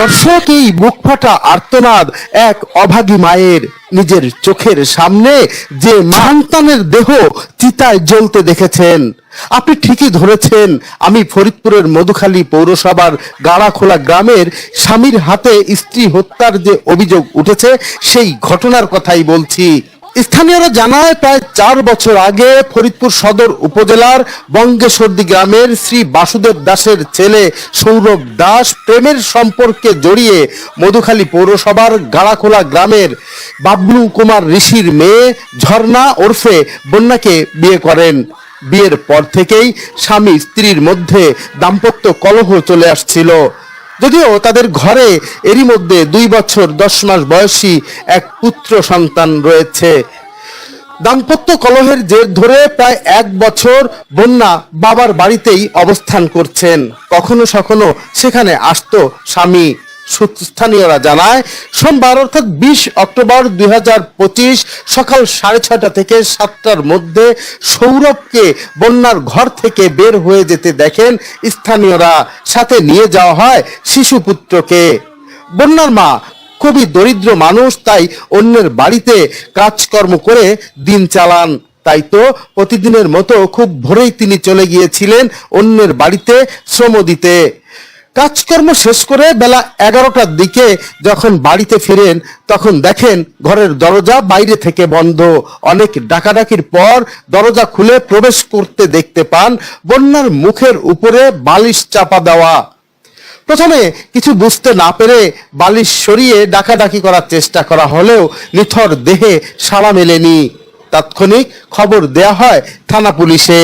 দর্শক, এই বুক ফাটা আর্তনাদ এক অভাগী মায়ের নিজের চোখের সামনে যে সন্তানের দেহ চিতায় জ্বলতে দেখেছেন। আপনি ঠিকই ধরেছেন, আমি ফরিদপুরের মধুখালী পৌরসভার গাড়াখোলা গ্রামের স্বামীর হাতে স্ত্রী হত্যার যে অভিযোগ উঠেছে, সেই ঘটনার কথাই বলছি। স্থানীয়রা জানায়, প্রায় চার বছর আগে ফরিদপুর সদর উপজেলার বঙ্গেশ্বরদী গ্রামের শ্রী বাসুদেব দাসের ছেলে সৌরভ দাস প্রেমের সম্পর্কে জড়িয়ে মধুখালী পৌরসভার গাড়াখোলা গ্রামের বাবলু কুমার ঋষির মেয়ে ঝর্ণা ওরফে বন্যাকে বিয়ে করেন। বিয়ের পর থেকেই স্বামী স্ত্রীর মধ্যে দাম্পত্য কলহ চলে আসছিল। যদিও তাদের ঘরে এরই মধ্যে দুই বছর দশ মাস বয়সী এক পুত্র সন্তান রয়েছে। দাম্পত্য কলহের জের ধরে প্রায় এক বছর বন্যা বাবার বাড়িতেই অবস্থান করছেন। কখনো সখনো সেখানে আসতো স্বামী। স্থানীয়রা জানায়, সোমবার অর্থাৎ বিশ অক্টোবর দুই হাজার পঁচিশ সকাল সাড়ে ছটা থেকে সাতটার মধ্যে সৌরভকে বন্যার ঘর থেকে বের হয়ে যেতে দেখেন স্থানীয়রা। সাথে নিয়ে যাওয়া হয় শিশুপুত্রকে বন্যার মা খুবই দরিদ্র মানুষ, তাই অন্যের বাড়িতে কাজকর্ম করে দিন চালান। তাই তো প্রতিদিনের মতো খুব ভোরেই তিনি চলে গিয়েছিলেন অন্যের বাড়িতে শ্রম দিতে। কাজকর্ম শেষ করে বেলা এগারোটার দিকে যখন বাড়িতে ফিরেন, তখন দেখেন ঘরের দরজা বাইরে থেকে বন্ধ। অনেক ডাকাডাকির পর দরজা খুলে প্রবেশ করতে দেখতে পান বন্যার মুখের উপরে বালিশ চাপা দেওয়া। প্রথমে কিছু বুঝতে না পেরে বালিশ সরিয়ে ডাকাডাকি করার চেষ্টা করা হলেও নিথর দেহে সাড়া মেলেনি। তাৎক্ষণিক খবর দেয়া হয় থানা পুলিশে।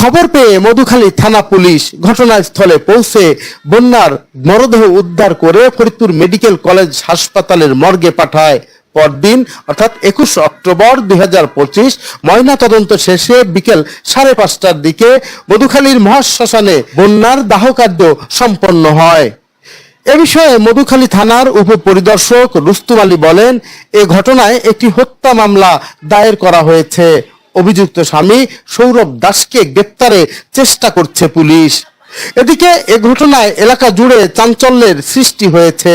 খবর পেয়ে মধুখালী থানা পুলিশ ঘটনাস্থলে পৌঁছে বন্যার মরদেহ উদ্ধার করে ফরিদপুর মেডিকেল কলেজ হাসপাতালের মর্গে পাঠায়। পরদিন, অর্থাৎ একুশ অক্টোবর দুই হাজার পঁচিশ ময়না তদন্ত শেষে বিকেল সাড়ে পাঁচটার দিকে মধুখালীর মহাশ্মশানে বন্যার দাহ কার্য সম্পন্ন হয়। এ বিষয়ে মধুখালী থানার উপপরিদর্শক রুস্তুম আলী বলেন, এ ঘটনায় একটি হত্যা মামলা দায়ের করা হয়েছে। অভিযুক্ত স্বামী সৌরভ দাসকে গ্রেপ্তারে চেষ্টা করছে পুলিশ। এদিকে এ ঘটনায় এলাকা জুড়ে চাঞ্চল্যের সৃষ্টি হয়েছে।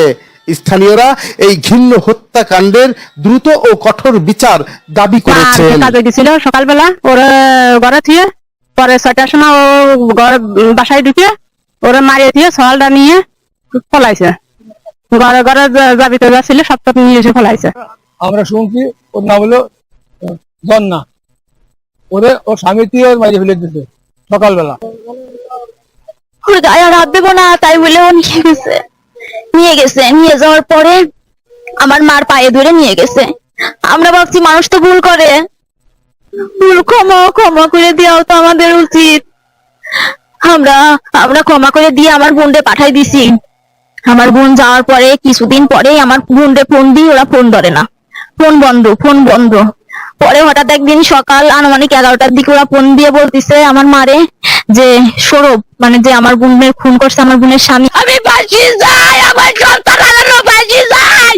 স্থানীয়রা এই ঘিন্ন হত্যাকাণ্ডের দ্রুত ও কঠোর বিচার দাবি করেছেন। কাজে গেছিল সকালবেলা। ওরা ঘরে থিয়ে পরে ছয়টার সময় ও ঘর বাসায় ঢুকে ওরা মারিয়ে দিয়ে সওয়ালটা নিয়ে ফলাইছে। ঘরে ঘরে যাবিতে যাচ্ছিল সব নিয়ে এসে ফলাইছে। আমরা শুনছি ওর নাম হলো জন্না। ওরে ওর স্বামী দিয়ে ওর মারিয়ে ফেলে দিতে সকালবেলা। ওর গায়ে আর হাত দেবো না তাই বলে ও নিয়ে গেছে। নিয়ে গেছে। নিয়ে যাওয়ার পরে আমার মার পায়ে ধরে নিয়ে গেছে। আমরা ভাবছি, মানুষ তো ভুল করে। ভুল ক্ষমা ক্ষমা করে দেওয়াও তো আমাদের উচিত। আমরা আমরা ক্ষমা করে দিয়ে আমার বোনকে পাঠাই দিছি। আমার বোন যাওয়ার পরে, কিছুদিন পরে আমার বোনকে ফোন দিই, ওরা ফোন ধরে না। ফোন বন্ধ ফোন বন্ধ। পরে হঠাৎ একদিন সকাল আনুমানিক এগারোটার দিকে ওরা ফোন দিয়ে বলতিছে, আমার মারে যে সৌরভ মানে যে আমার বোনের খুন করছে, আমার বোনের স্বামী। আমি বাঁচি যাই, আমার সন্তান।